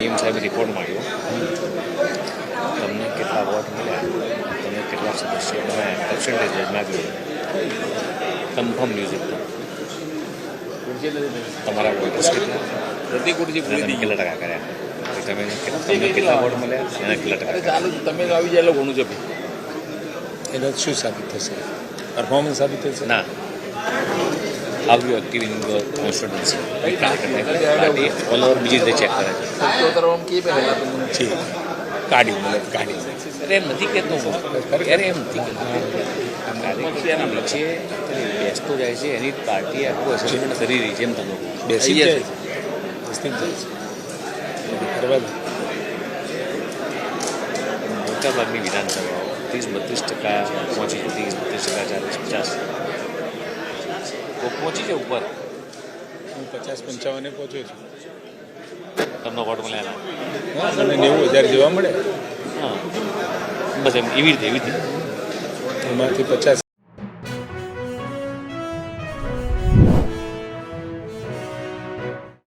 Team સાહેબે report માંગ્યો તમને કેટલા વોટ મળ્યા તમે કેટલા સદસ્યો તમે પર્સન્ટેજ માગ્યું કન્ફર્મ મ્યુઝિક તમારા વોટર્સ કેટલા પ્રતિક ઉર્જી અને પૂરી તમે થઈ કેટલા ટકા કર્યા તો તમે તમને કેટલા વોટ મળ્યા અને કેટલા ટકા અરે કર્યા? ચાલુ તમે તો આવી જાય એટલે ઘણું છે એનો શું સાબિત થશે પરફોર્મન્સ સાબિત થશે ના have you active in your constituency party all over બીજી રીતે ચેક કરે છે. કાઢી મતલબ કાઢી અરે એમ નથી કહેતો હું. અરે એમ નથી કહેતો કાર્યકર્તાના નીચે બેસતો જાય છે એની પાર્ટી આખું એસેસમેન્ટ કરી રહી છે એમ તમે બેસી જાય. છે. મોટાભાગની વિધાનસભાઓ ત્રીસ બત્રીસ ટકા પહોંચી ત્રીસ બત્રીસ ટકા ચાલીસ પચાસ. પહોંચી છે ઉપર. હું પચાસ પંચાવને પહોંચ્યો છું. તમને વોટ મળ્યા મને નેવું હજાર જેવા મળે. હા. બસ એમ એવી રીતે એવી રીતે. એમાંથી પચાસ